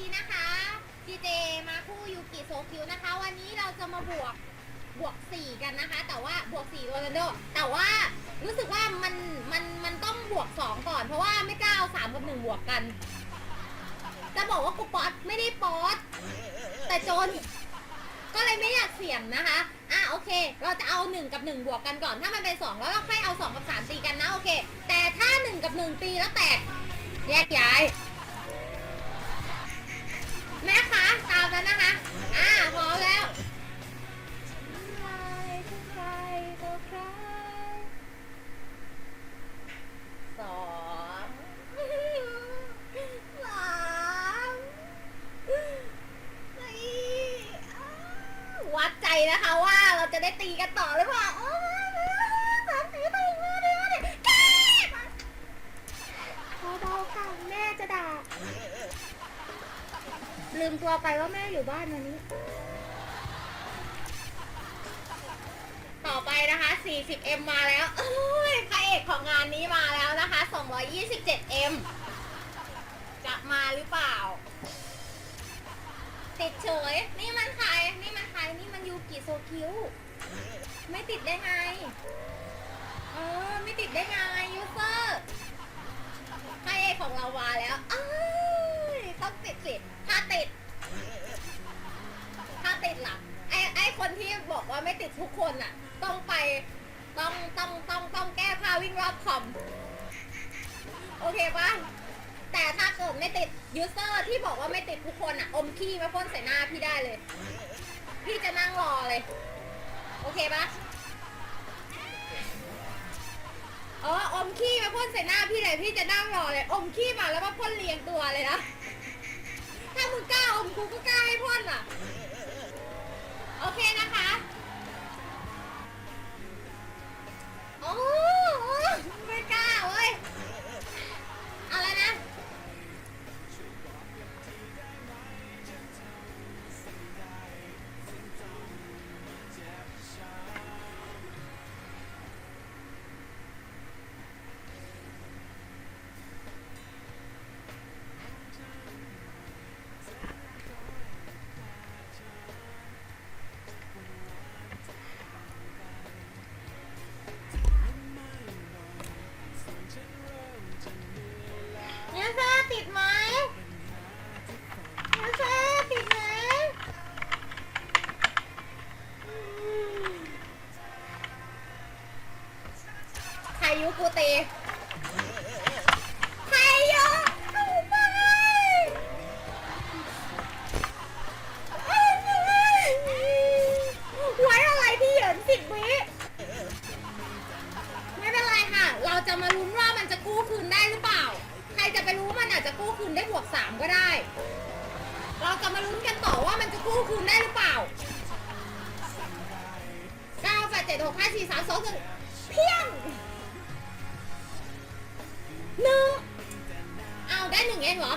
ดีนะคะดีเจมาคู่ยูกิโซคิวนะคะ วันนี้เราจะมาบวกบวกสี่กันนะคะ แต่ว่าบวกสี่โรนัลโดแต่ว่ารู้สึกว่ามันมันมันต้องบวกสองก่อน เพราะว่าไม่กล้าเอาสามกับหนึ่งบวกกัน จะบอกว่ากูป๊อตไม่ได้ป๊อตแต่จน ก็เลยไม่อยากเสี่ยงนะคะอะโอเค เราจะเอา 1 กับ 1 บวกกันก่อนถ้ามันเป็น 2 แล้วเราค่อยเอา 2 กับ 3 ตีกันนะโอเค แต่ถ้า 1 กับ 1 ตีแล้วแตก นะคะว่าเราจะได้ตีกันต่อหรือเปล่าโอ้ยสามสี่ตีมือเดียวเนี่ยแก้เบาๆค่ะแม่จะด่า ลืมตัวไปว่าแม่อยู่บ้านวันนี้ ต่อไปนะคะ 40M มาแล้วเอ้ยพระเอกของงานนี้มาแล้วนะคะ 227M จะมาหรือเปล่า ติดเฉย นี่มันใคร กิโซคิวไม่ติดได้ไง เออ ไม่ติดได้ไงยูเซอร์พระเอของเรามาแล้วเอ้ยต้องติดสิถ้าติด ถ้าติดล่ะไอไอคนที่บอกว่าไม่ติดทุกคนอะต้องไปต้องต้องต้องต้องแก้ผ้าวิ่งรอบคอม โอเคปะแต่ถ้าเกิดไม่ติดยูเซอร์ที่บอกว่าไม่ติดทุกคนอะอมขี้มาพ่นใส่หน้าพี่ได้เลย พี่จะนั่งรอเลย โอเคปะเอออมขี้มาพ่นใส่หน้าพี่เลยพี่จะนั่งรอเลย อมขี้มาแล้วมาพ่นเรียงตัวเลยนะ ถ้ามึงกล้าอมกูก็กล้าให้พ่นอะ โอเคนะคะ ติดไหมยูเซอร์ติดไหมใครยุกูเต คืนได้บวกสามก็ได้ เราจะมาลุ้นกันต่อว่ามันจะกู้คืนได้หรือเปล่าเก้าแปดเจ็ดหกห้าสี่สามสองหนึ่งเพียงหนึ่งเอาได้หนึ่งเองเหรอ